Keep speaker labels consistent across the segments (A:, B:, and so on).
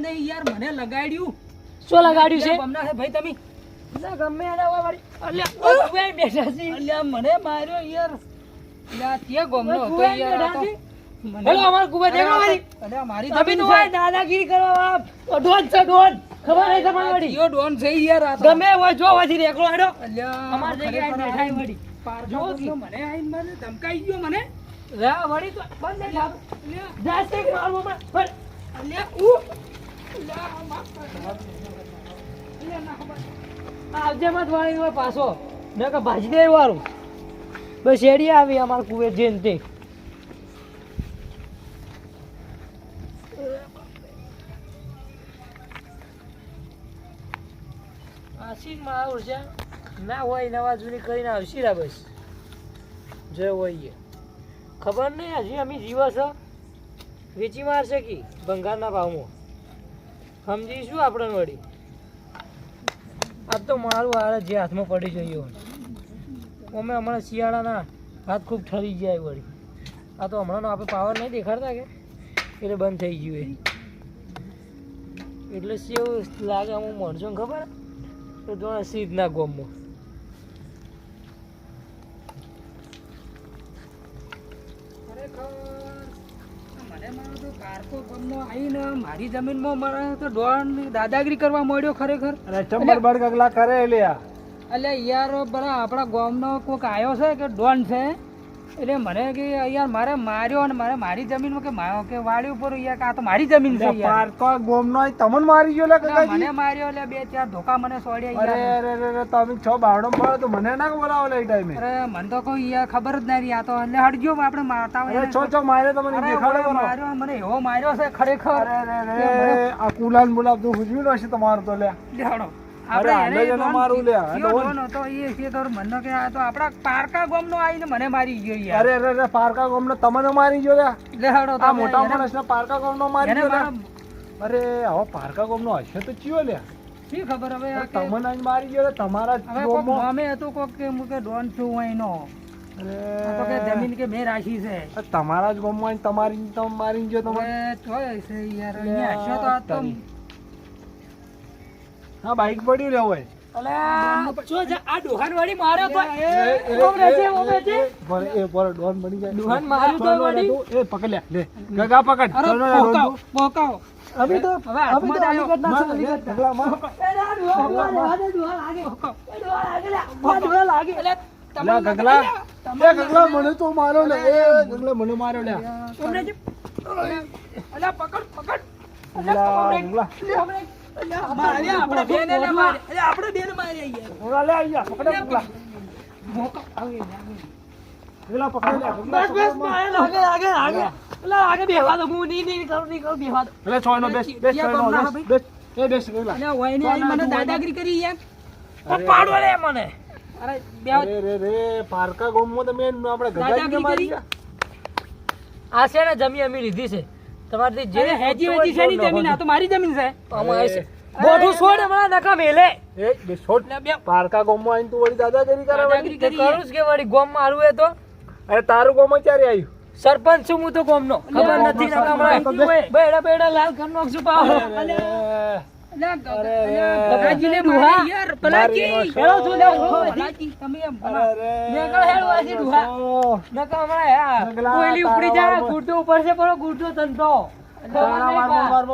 A: નહીં યાર મને લગાડ્યું.
B: શું લગાડ્યું છે?
A: ભાઈ તમે.
B: ગમે બેઠા છે.
A: મને માર્યો યાર.
B: દાદાગીરી કરવા ડોન છે, ડોન. ખબર નહીં તમારી વળી.
A: યો ડોન છે યાર આ
B: ગમે હોય જો હોયથી રેકડો હેડો.
A: અલ્યા
B: અમારી જગ્યાએ
A: ખરેખર
B: બેઠા
A: આ
B: વળી. જો
A: મને આઈને મને ધમકાઈ ગયો મને.
B: રા, વળી તો બંધ જાશે કે
A: ઉ. ના
B: આવજે મત વાળી હોય પાછો નકર ભાજી દે વાળું. બસ એડી આવી અમાર કુવે જેન તે. આશીષમાં આવું છે ના હોય નવા જૂની કરીને આવશી રા બસ. જય હોય. ખબર નહીં, હજી અમે જીવો છો? વેચી મારશે કે? ભંગારના ભાવમાં. સમજીશું આપણે વળી? આ તો મારું હારે જે હાથમાં પડી ગયું અમે હમણાં શિયાળાના હાથ ખૂબ ઠરી જાય વળી. આ તો હમણાંનો આપણે પાવર નહીં દેખાડતા કે? એટલે બંધ થઈ ગયું એટલે કેવું લાગે અમુક માણસો ખબર? તો સીધના ગોમમાં
A: ખરેખર મને મારો તો પારકો ગમનો આવીને મારી જમીનમાં મારે તો ડોન દાદાગીરી કરવા મળ્યો ખરેખર.
C: અરે ચંબર બળ ગગલા કરે લ્યા.
A: એટલે યાર બરા આપણા ગામનો કોઈક આવ્યો છે કે ડોન છે? એટલે મને કે યાર મારે માર્યો અને મારે મારી જમીનમાં કે કે વાડી ઉપર યાર આ તો મારી જમીન છે યાર.
C: તો ગોમનો તમને મારી ગયો લે
A: એટલે મને માર્યો એટલે બે ચાર ધોકા મને સોડ્યા
C: અરે અરે અરે, તમે છ બાવડો મળે તો મને ના બોલાવો લે ટાઈમે.
A: અરે મને તો કોઈ યાર ખબર જ નહીં આ તો એટલે હટજો આપણે મારતા હોય છો
C: છ છ મારે તમને દેખાડો
A: માર્યો મને એવો માર્યો છે ખરેખર.
C: અરે અરે આ કુલાન બોલાવતું હુજવી હશે તમારું તો લે
A: લેવડો.
C: જ તમને મારી ગયો મોટા પારકા મારી ગયો અરે પારકા હશે તો ચિયો
A: શી ખબર હવે
C: તમને મારી ગયો તમારા જ
A: કોક હતું કોક કે હું કે ડોન છું તો કે જમીન કે મેં રાખી છે.
C: તમારા જ ગોમમાં તમારી તમે મારી ગયો તમે
A: હવે યાર અહીંયા હશે તો.
C: હા બાઈક પડ્યું લે હોય ગગલા મને તો મારો લે એ ગગલા મને મારો લે
A: પકડ પકડ
B: કરું,
A: મને દાદાગીરી કરી
B: પાડો લે મને.
A: અરે
C: રે રે પારકા ગોમમાં તમે આપણે મારી
B: આ છે ને જમી અમી લીધી છે. તમારથી જે
A: હેજી વેજી છે ની જમીન આ તો મારી જમીન છે
B: અમારે છે. મોઢું છોડ હમણાં નકા મેલે
C: એ બે છોડ પારકા ગોમમાં આવીને તું વળી દાદાગીરી કરે વળી?
B: તે કરું જ કે વળી ગોમ મારું એ તો
C: અરે તારું ગોમ ક્યારે આવ્યું
B: સરપંચ છું હું તો ગોમનો ખબર નથી નકા હમણાં બેડા બેડા લાલ ઘર પાવ
C: નો
B: છું લે,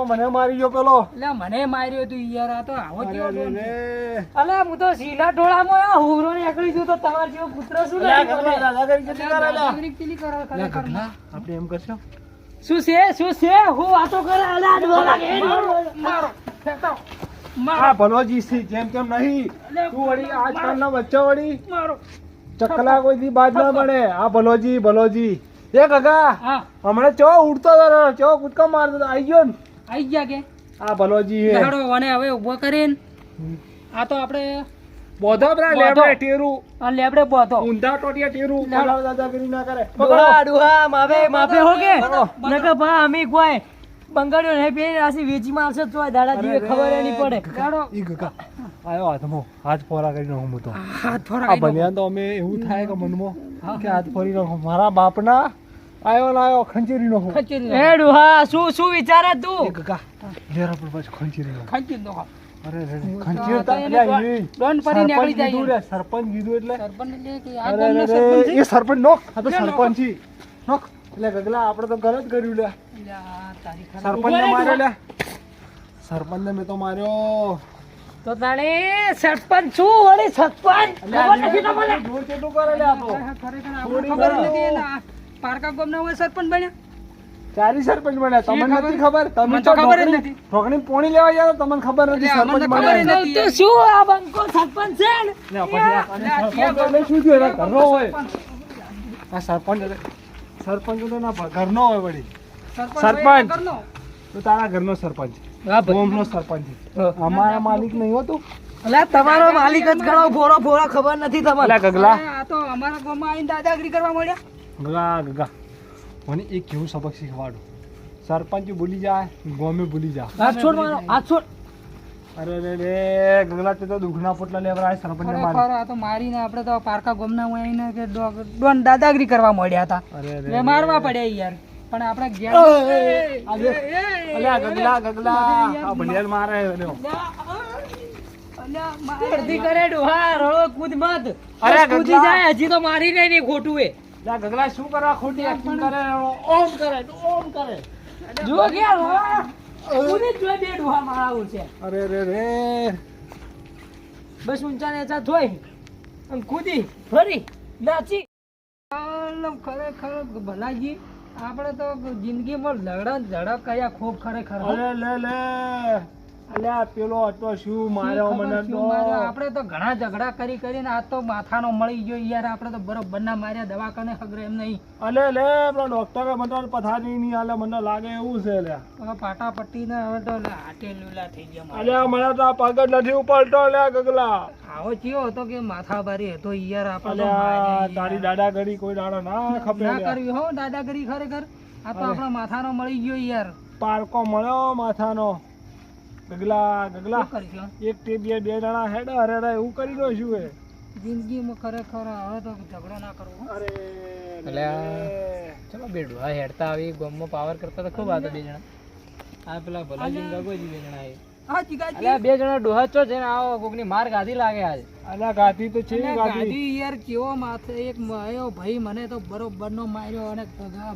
C: મને મારી ગયો પેલો.
A: મને માર્યો તું યાર આ તો આવો કેવો.
B: અલે હું તો શીલા ટોળામાં હુરો ને છું તો તમાર જેવો પુત્ર શું
C: આપણે એમ કરશો?
B: શું છે શું છે? હું વાતો કરે અલા
A: મારો.
C: આ
A: મારો
C: ભલોજી છે જેમ તેમ નહીં. તું વળી આજકાલના બચ્ચા વળી
A: મારો
C: ચકલા કોઈથી બાદ ના પડે આ ભલોજી ભલોજી એ
A: કાકા
C: હમણાં ચો ઉડતો હતો ચો કૂદકો મારતો હતો આઈ ગયો ને?
A: આઈ ગયા કે?
C: આ ભલોજી હે.
A: દાડો વને હવે ઊભો કરીને આ તો આપણે
C: બોધો. પેલા લેબડે ટેરુ.
A: આ લેબડે બોધો.
C: ઊંધા ટોટિયા ટેરુ.
A: લેવડો.
C: દાદા દાદાગીરી ના કરે.
B: ડોહા ડોહા માવે માફે હો કે? નકા ભા અમે કોઈ બંગાળ્યો ને બે રાશી વેચી મારશે તો દાડા જીવે ખબર નહીં પડે.
A: દાડો
C: ઈ ગગા. આયો હાથમાં હાથ ફોરા કરીને હું તો
A: હાથ
C: આ બન્યા તો અમે એવું થાય કે મનમાં કે હાથ ફોરી નાખું. મારા બાપના આયો ને આયો ખંચેરીનો હું
A: ખંચેરી
B: એ ડોહા શું શું વિચારે તું?
C: કાકા લેરા પર ખંચેરીનો
A: ખંચેરી દો
C: અરે રે
A: તો
C: ખંચેરતા
A: એને
C: અલ્યા એ
A: ડોન પડી
C: સરપંચ
A: નીકળી જાય
C: સરપંચ કીધું એટલે.
A: સરપંચ એટલે કે આ ગામનો સરપંચ
C: એ સરપંચ નોખ. આ તો સરપંચ. છી નોખ. એટલે ગગલા આપણે તો ગલત કર્યું લે. સરપંચ માર્યો લે. સરપંચ મેં તો માર્યો.
B: તો તાણે સરપંચ છું વળી સરપંચ. નથી તમને?
C: દૂર કેટલું કરે લે આ તો
A: ખરેખર આપણે
C: થોડી
A: ખબર નથી એના પારકા ગામના હોય સરપંચ બન્યા.
C: ચારી સરપંચ બન્યા. તમને? નથી ખબર? તમે તો
A: તો ખબર જ નથી.
C: ઢોકળી પોણી લેવા ગયા તમને ખબર નથી સરપંચ બન્યા
B: તો શું આ બંકો સરપંચ છે? ને
C: પછી શું થયું? ઘરનો હોય. આ સરપંચ સરપંચ તો ના ભ- ઘરનો હોય વળી.
A: સરપંચ.
C: તો તારા ઘરનો સરપંચ. ગોમનો સરપંચ. અમારા માલિક નહીં હોતું
B: અલા તમારો માલિક જ ગણો ભોળો ભોળો ખબર નથી
C: તમારે ગગલા.
A: આ તો અમારા ગામમાં આવીને દાદાગીરી કરવા મળ્યા.
C: ગગલા ગગા મને એક કેવું સબક શીખવાડું સરપંચ ભૂલી જાય ગોમે ભૂલી જાય.
B: આ છોડ મારો આ છોડ.
C: અરે રે રે ગગલા તે તો દુખના પોટલા લેવરા સરપંચ ને મારી.
A: આ તો મારીને આપણે તો પારકા ગામના હોય કે ડોન દાદાગીરી કરવા મળ્યા હતા.
C: અરે
A: મારવા પડ્યા યાર. પણ આપણે
C: અલ્યા ગગલા ગગલા. આ ભંડિયાર મારે
B: અડધી કરે ડોહા રળો કૂદ મત.
C: અરે
B: કૂદી જાય હજી તો મારી નહીં નહીં ખોટું એ.
C: ગગલા શું કરવા ખોટી કરે? ઓમ કરે ઓમ કરે.
B: જુઓ કે
C: અરે રે રે
B: બસ ઊંચા નીચા થોઈ અને કૂદી ફરી નાચી.
A: આલમ ખરેખર ભલાજી આપણે તો જિંદગીમાં લડત ઝડપ કર્યા ખૂબ ખરેખર
C: લે લે. અલ્યા પેલો હતો શું માર્યો મને તો?
A: આપણે તો ઘણા ઝઘડા કરી કરીને આ તો માથાનો મળી ગયો યાર. આપણે તો બરોબર ના માર્યા દવાખાને ખગરે એમ નહીં.
C: અલે લે પેલો ડોક્ટરે મને પથારી નહીં આલે મને લાગે એવું છે
A: પાટા પટ્ટીને હવે તો થઈ ગયા
C: અલ્યા મને તો આ પગ નથી ઉપડતો લે ગગલા.
A: આવો ચિયો હતો કે માથા ભારી હતો યાર આપણે
C: તારી. દાડા કોઈ દાડા ના ખપે
A: ના કરવી હો દાદાગીરી ખરેખર. આ તો આપણા માથાનો મળી ગયો યાર.
C: પારકો મળ્યો માથાનો. ગગલા ગગલા. એક તે બે બે જણા હેડે અરે અરે એવું કરી રહ્યો છું એ.
A: જિંદગીમાં ખરેખર હવે તો ઝઘડો ના કરવો
C: અરે
B: એટલે ચલો બે ડોહા હેડતા આવી ગોમમાં પાવર કરતા તો ખૂબ હતા બે જણા. આ પેલા ભલાજી ને ગગોજી બે જણા
A: હા.
B: અલ્યા બે જણા ડોહા છે ને આવો કોકની માર ગાધી લાગે આજ.
C: અલ્યા ગાધી તો છે
A: ગાધી. યાર કેવો માથે એક માયો ભાઈ મને તો બરોબર નો માર્યો અને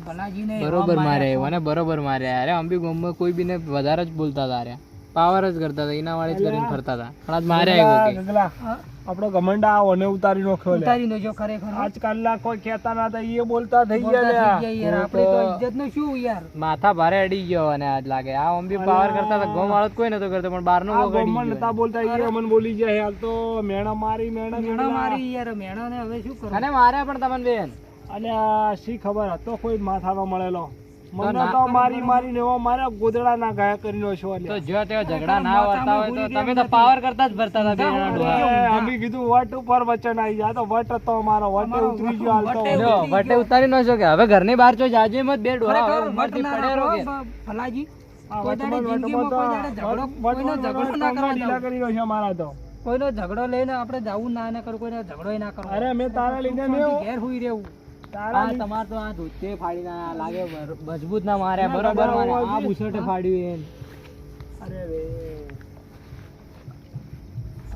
A: ભલાજીને
B: બરોબર મારે
A: માર્યા.
B: મને બરોબર માર્યા. અરે અંબી ગોમમાં કોઈ બીને વધારે જ બોલતા હતા અરે પાવર જ કરતા હતા. એના વાળી જ કરીને ફરતા હતા. પણ આજ
C: મારે
A: આવ્યો
C: આપણો ગમંડા આવો ને ઉતારી નાખ્યો
A: ઉતારી લેજો ખરેખર.
C: આજકાલના કોઈ કહેતા ના હતા એ બોલતા થઈ ગયા
A: યાર. આપણે તો ઇજ્જતનું શું યાર?
B: માથા ભારે અડી ગયો અને આજ લાગે. આ બી પાવર કરતા હતા. ગોમ વાળો કોઈ નતો કરતો પણ બહારનો
C: નો
B: ગયો.
C: નતા બોલતા એ અમને બોલી ગયા હાલ તો મેણા મારી મેણા
A: મેણા મારી યાર મેણા ને હવે શું કરું
B: અને મારે પણ તમને બેન.
C: અલ્યા શી ખબર હતો કોઈ માથામાં મળેલો. મને
B: ના-
C: તો મારી મારીને એવો મારા ગોદડા ના ગાયા કરી નો છો
B: તો જો તેઓ ઝઘડા ના હોતા હોય તો તમે તો પાવર કરતા જ ભરતા હતા બે જણા
C: અમે કીધું વટ ઉપર વચન આવી જાય તો વટ હતો મારો વટે ઉતરી ગયો હાલ
B: જો વટે ઉતારી ન શકો હવે ઘરની બહાર ચો જાજે મત બે હવે ઉંમરથી કે?
A: કોઈ દાડે જિંદગીમાં કોઈ દાડે ઝઘડો કોઈનો ઝઘડો ના કરવા
C: કરી રહ્યો છે મારા તો.
A: કોઈનો ઝઘડો લઈને આપણે જવું ના ના કરવું કોઈનો ઝઘડો ના કરો
C: અરે મેં તારા લીધે મેં
A: ઘેર હુઈ રહેવું.
B: આ તમાર તો આ ધોતે ફાડી ના લાગે મજબૂત ના માર્યા બરોબર આ બુશર્ટ ફાડ્યું એમ.
C: અરે રે.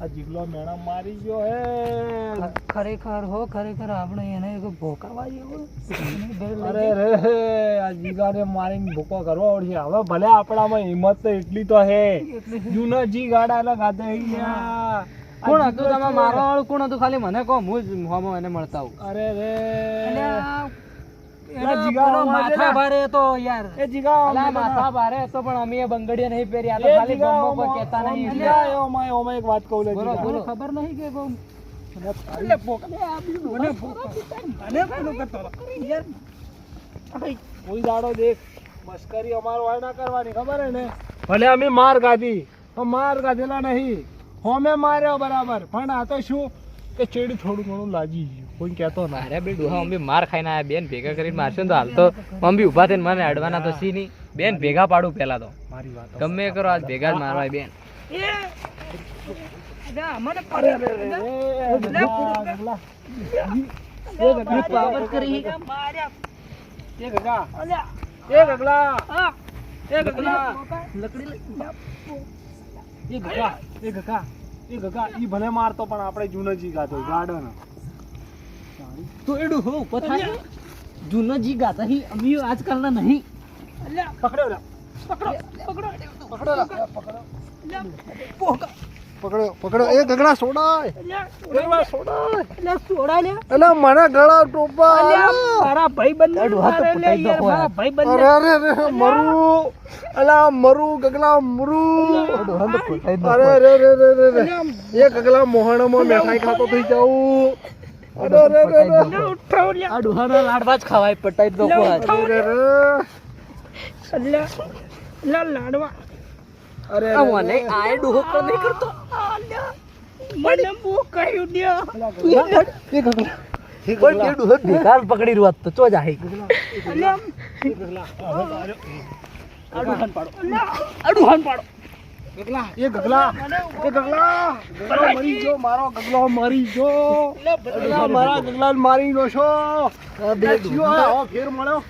C: આ જીગલો મેણા મારી ગયો હે.
A: ખરેખર હો ખરેખર આપણે એને એક ભોકાવા જેવું
C: અરે રે આ જીગાને મારીને ભૂકો કરવો આવડશે. હવે ભલે આપણામાં હિંમત તો એટલી તો હે. જૂના જી ગાડા ના ગાતે.
B: કોણ હતું? તમે મારો વાળું કોણ હતું? ખાલી મને કહો હું હોમો એને મળતા આવું
C: અરે રે.
A: અને આ
C: ના,
A: એનો
C: જીગા
A: પેલો
C: આમાં છે
A: માથા ભારે હતો યાર.
C: એ જીગા
B: માથા ભારે હતો પણ અમે એ નહીં પહેરી આ તો ખાલી
C: જીગા
B: ગમો કહેતા નહીં.
C: જીગા, એ ઓમાં- ઓમાં એક વાત કહું લે
B: બોલો, બોલો.
A: ખબર નહીં કે બહુ
C: મને તારી-
A: મને ભોકા- મને પેલું કરતો. યાર
C: કોઈ દાડો દેખ મસ્કરી અમારો ના કરવાની ખબર હે ને? ભલે અમે માર ગાધી માર ગાધેલા નહીં. હોમે માર્યો બરાબર. પણ આ તો શું કે ચેડી થોડું ઘણું લાગી ગયું. કોઈ કહેતો ના.
B: અરે બે ડોહા અંબી માર ખાઈને આયા. બેન ભેગા કરીને મારશે ને તો હાલ તો મમ્મી ઊભા થઈને મને અડવાના તો સી નહીં. બેન ભેગા પાડું પેલા તો.
C: મારી વાત
B: ગમે કરો આજ ભેગા જ મારવાય બેન.
A: એ! અલા, મને
C: અરે અરે અરે, એ ગગલા. એ એ
A: ઘકા
C: એ
A: ગકા
C: એ
A: જા.
C: એ ભલે મારતો પણ આપણે જૂનો જી ગાતો ગાર્ડન
B: તો એડું હો પથા જૂનો જી ગાતા હી અમી આજકાલના નહીં.
A: અલ્યા.
C: પકડો
A: પકડો. પકડો.
C: પકડો. પકડો પકડો.
A: અલ્યા. પોકા.
C: પકડો પકડો. એ ગગડા સોડાય. ગગડા સોડાય.
A: અલ્યા સોડા લે
C: એટલે મારા ગળા ટોપા.
A: મારે.
C: અરે અરે અરે મરુ. અલા મરુ ગગલા મરુ. અરે રે રે રે રે રે એ ગગલા મોહણમાં મીઠાઈ ખાતો થઈ જાઉં. અરે રે રે રે
A: અલ્યા ઉઠાવ લ્યા.
B: આ ડોહાના લાડવા જ ખવાય પટાઈ દો.
C: અરે રે
A: લાડવા.
C: અરે
B: મને આય ડોહો તો નહીં કરતો.
A: મને બહુ કહ્યું દે
C: એ ગગલા
B: પણ તે ડોહો ભેગાર પકડી રહ્યો તો ચો જાય
A: અલ્યા
B: આડુહાન પાડો.
A: અલ્યા
B: આડુહાન પાડો.
C: ગગલા એ ગગલા એ ગગલા. ગગલો મરી ગયો મારો ગગલો મરી ગયો. ગગલા મારા ગગલા મારી નો છો
B: બે
C: ફેર મળ્યો.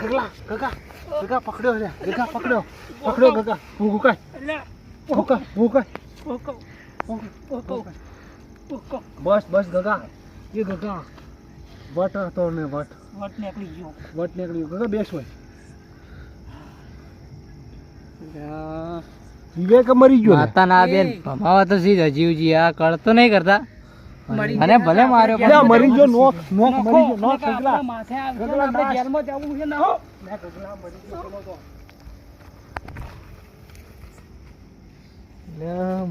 C: ગગલા ગગા ગગા પકડ્યો લે ગગા પકડ્યો. પકડ્યો ગગા. હું ગુકાય?
A: પોકો પોકો
C: બસ બસ ગગા. એ ગગા. વટ હતો ને વટ.
A: વટ નીકળી ગયો.
C: વટ નીકળ્યું ગગા બેસ હોય. વિવેક મરી ગયો.
B: માતા ના બેન ભમાવા તો સીધા જીવજી આ કળતો નહીં કરતા. મને ભલે માર્યો
C: પણ મરી ગયો? નોક નોક મરી ગયો નોક
A: નોખ માથે ને આપણે જેલમાં જવું છે ના હો.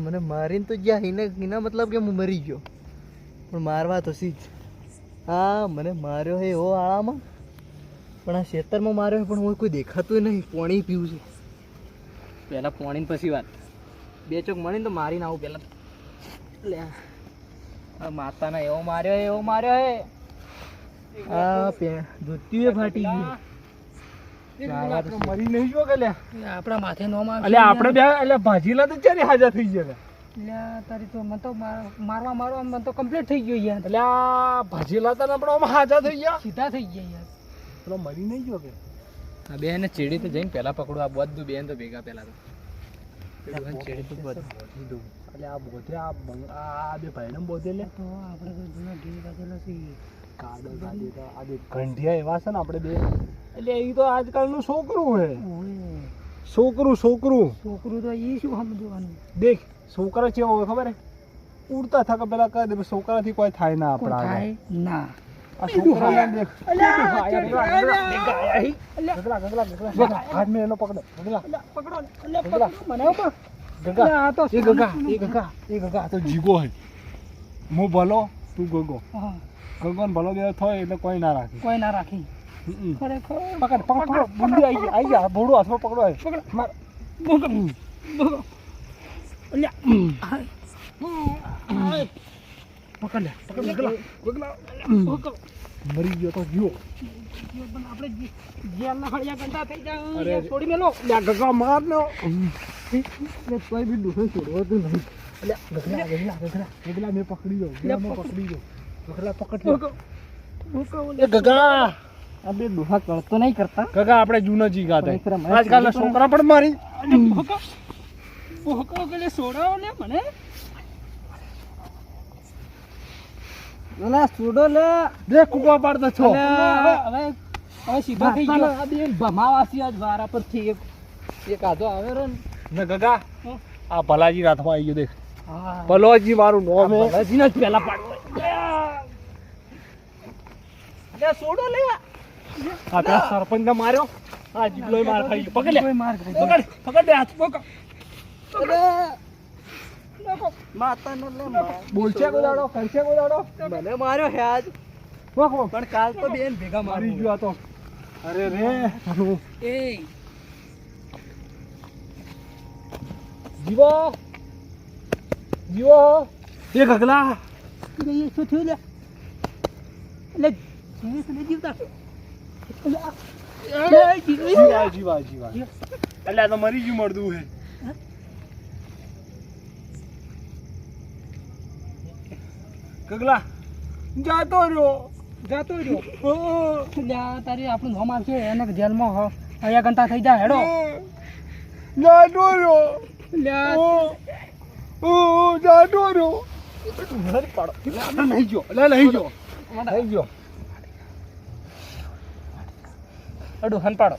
B: મને મારીને તો જ્યાં હિને હિના મતલબ કે હું મરી ગયો. પણ મારવા તો સી જ. હા મને માર્યો હે એવો આળામાં. પણ આ ખેતરમાં માર્યો પણ હું કોઈ દેખાતું નહીં પાણી પીવું છે. પહેલાં પાણી પછી વાત. બે ચોક મળીને તો મારીને આવું પહેલાં. લે. માતાના એવો માર્યો એવો માર્યો હે. આ પે ધોતિયું ફાટી
C: મરી નહીં જો કે
A: આપણા માથે નો માં
C: એટલે આપણે બે એટલે ભાજીલા તો ચારે હાજર થઈ ગયા
A: એટલે તારી તો મને તો મારવા મારવા મને તો કમ્પ્લીટ થઈ ગયો યાર.
C: એટલે આ ભાજીલા તો આપણે હાજર થઈ ગયા.
A: સીધા થઈ ગયા યાર.
C: પેલો મરી નહીં ગયો કે?
B: આ બેન ચીડી તો જઈને પહેલા પકડો આ બધું બેન તો ભેગા પહેલા તો. ચીડી તો બધું
C: એટલે આ બોધે આ આ બે ભાઈને બોધે લે.
A: તો આપણે તો જૂના ઘી કાઢેલો છે
C: કાડો ગાડી તો આ બે ઘંટિયા એવા છે ને આપણે બે. એટલે એ તો આજકાલનું છોકરું હે. છોકરું છોકરું.
A: છોકરું તો એ શું સમજવાનું?
C: દેખ છોકરા ચેવો હોય ખબર હે? ઉડતા થકા પેલા કહી દે છોકરાથી કોઈ થાય ના
A: કોઈ
C: આપણા
A: થાય ના.
C: પકડો. ગગા
A: આ તો
C: એ ગગા એ ગગા એ ગગા તો જીગો હે. હું ભલો તું ગગો. ગગો ને ભલો બે થાય એટલે કોઈ ના રાખે.
A: કોઈ ના રાખી. ખરેખર.
C: પકડ પકડ બુંદી આવી આવી જા ભોળું હાથમાં પકડો હે
A: પકડ.
C: માર.
A: ભોગો, ભોગો. અલ્યા,
C: પકડ લે પકડ ગગલા. ગગલા
A: ભોગો.
C: મરી ગયો તો ગયો
A: આપણે જેલના હળિયા ગંદા થઈ જાય, છોડી મેલો
C: ગગા માર નો
B: કોઈ બી ડોહો છોડવાતું નહીં
C: લે ગગલા ગગલા ગગલા ગગલા મેં પકડી ગયો ગગલા મેં પકડી ગયો ગગલા પકડ લે
A: ભોગો. ભોગો,
C: એ ગગા
B: આ ડોહા કળતો નહીં કરતા
C: ગગા આપણે જૂનો જી ગાતા આજકાલના છોકરા પણ મારી.
A: ભોગો પેલે ને મને
B: ઓલા છોડો લે.
C: દેખ કુકવા પાડતો છો.
A: હવે હવે સીધો થઈ ગયો.
B: આ બેન ભમાવાસી આજ વારા પરથી એક એક આધો આવેરો ને.
C: ને ગગા આ ભલાજી રાતમાં આવી ગયો દેખ.
A: હા.
C: ભલોજી મારું નામ હે.
B: ભલાજીને જ પહેલા પાડવો
A: અલ્યા, છોડો લે
C: આ પેલા સરપંચ ને માર્યો. આ જીગલોય માર ખાઈ પકડ લે.
A: કોઈ માર ખાઈ
C: પકડ પકડ દે હાથ
A: પકડ.
B: માતાનો લે
C: બોલશે ગોદાડો કરશે ગોદાડો
B: મને માર્યો હે આજ.
C: વાહ
B: પણ કાલ તો બેન ભેગા
C: મારી
B: મારી
C: ગયો તો. અરે રે.
A: એ
C: જીવો. જીવો. એ ગગલા.
A: એ શું થયું લે એટલે જીવતા
C: જીવા જીવા એટલે આ તો મરી ગયું મળતું હે. ગગલા જાતો રહ્યો
A: જાતો રહ્યો. એટલે તારી આપણું નામ આવશે એને જેલમાં હ- અહીંયા ઘંટા થઈ જાય હેડો.
C: જાતો રહ્યો.
A: લ્યા
C: જાતો રહ્યો. નહીં ગયો એટલે નહીં ગયો. નહીં ગયો.
A: હેડો હન પાડો.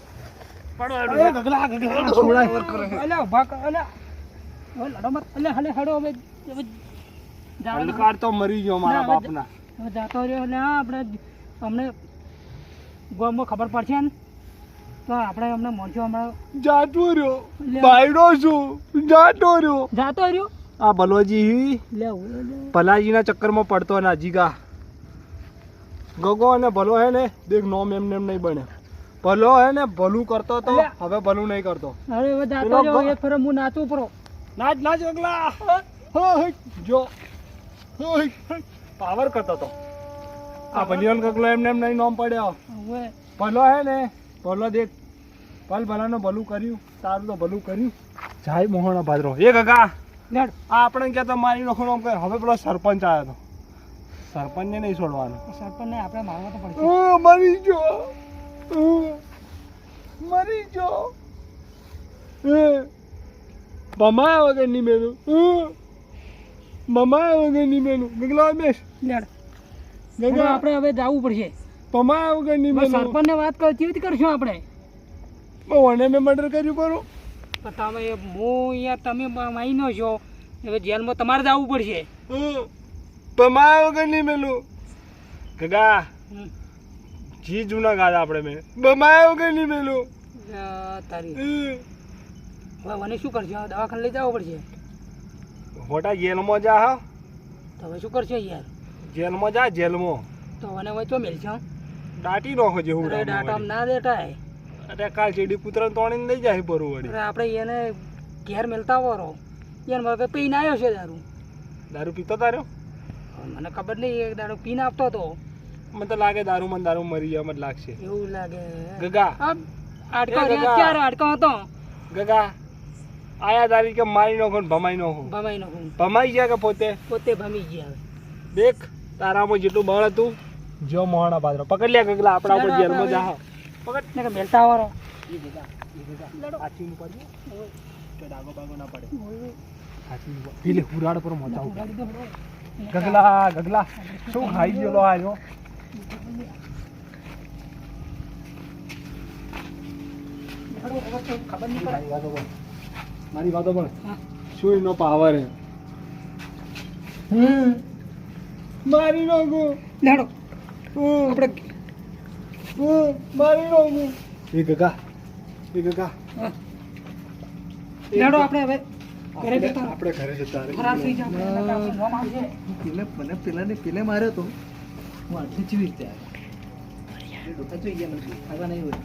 C: અરે ગગલા ગગલા. છોડાય.
A: અલ્યા ઊભા અલ્યા. લડો મત. અલ્યા હલે હેડો હવે
C: અંધકાર તો મરી ગયો મારા બાપના.
A: હવે રહ્યો. ને આપણે અમને ગામમાં ખબર પડશે ને તો આપણે અમને મોનસો હમણાં.
C: જાતો રહ્યો. બાયડો છું. જાતો રહ્યો.
A: જાતો રહ્યો?
C: આ
A: લે.
C: ભલાજીના ચક્કરમાં પડતો ના જીગા. ગગો અને ભલો હે ને દેખ નોમ એમ નહીં બને. ભલો હે ને ભલું કરતો તો હવે ભલું નહીં કરતો.
A: હવે હવે જાતો રહ્યો એક ફેરો હું નાચું પરો
C: નાચ નાચ ગગલા જો. પાવર કરતો તો આ ભલિયન કકલો એમને એમ નહીં નોમ પડ્યો.
A: હવે
C: ભલો હે ને ભલો દેખ. ભલ ભલાનો ભલું કર્યું તારું તો ભલું કર્યું. જાય મોહણ ભાદરો એ કકા
A: લેડ
C: આ આપણે ક્યાં તો મારી નોખો નોમ કર હવે પેલો સરપંચ આવ્યો હતો સરપંચને નહીં છોડવાનો.
A: સરપંચને આપણે મારવા તો પડશે.
C: મરી જો. મરી જો. ભમાયા વગર નહીં મેલું. હું ભમાયા વગર નહીં મેનુ ગગલા મેશ
A: લેડ.
C: ગગા
A: આપણે હવે જવું પડશે.
C: પમાયા વગર નહીં
A: બસ
C: મેલું
A: સરપંચને વાત કર કેવી રીતે કરશું આપણે?
C: મને મેં મર્ડર કર્યું કરું
A: તો તમે હું અહીંયા તમે માઈનો છો. હવે જેલમાં તમારે જવું પડશે.
C: પમાયા ભમાયા વગર નહીં મેલું ગગા. જી જૂના ગાડા આપણે મે. બમાયા વગર નહીં મેલું
A: તારી. હવે મને શું કરશે? દવાખાને લઈ જવું પડશે.
C: મોટા જેલમાં જા હા.
A: તમે શું કરશો યાર?
C: જેલમાં જા જેલમાં.
A: તો મને હોય તો મેલશો
C: દાટી નાખો જેવું
A: હું દાટામ ના દેટાય
C: અરે કાલ ચેડી પુત્ર તોણીને લઈ જાય બરું વળી
A: આપણે એને ઘેર મેલતા વરો એને મારે પીને આવ્યો છે દારૂ?
C: દારૂ પીતો
A: તારો? મને ખબર નહીં એક દારૂ પીને આપતો હતો
C: મને તો લાગે દારૂ મને દારૂ મરી જાય મને લાગશે.
A: એવું લાગે.
C: ગગા.
A: આટકો ક્યારે આટકો હતો?
C: ગગા. આયા તારી કે મારી નાખો ને ભમાઈ નાખો?
A: ભમાઈ નાખું
C: ભમાઈ ગયા કે પોતે?
A: પોતે ભમી ગયા
C: દેખ તારામાં જેટલું બળ હતું જો મોહણા પાત્ર પકડ લે ગગલા આપણા ઉપર જેલમાં જા. પકડ
A: ને કે મેલતા વરો
C: હાચી આચી ઉપર તો ડાગો બાગો ના પડે. આચી ઉપર પીલે હુરાડ પર મોચા ઉપર ગગલા ગગલા. શું ખાઈ ગયો આજો
A: ખબર નહીં પડે.
C: મારી વાતો
A: હા.
C: શું એનો પાવર હે? મારી નાખું
A: લેડો
C: હું?
A: આપણે
C: હું? મારી નાખું એ ગગા એ ગગા
A: હા. આપણે હવે
C: આપણે ઘરે જતા.
D: પેલે માર્યો તો. હું આટલી ચીવી રીતે આવ્યો ડોકા જોઈ ગયા નથી ખાવા નહીં હોય.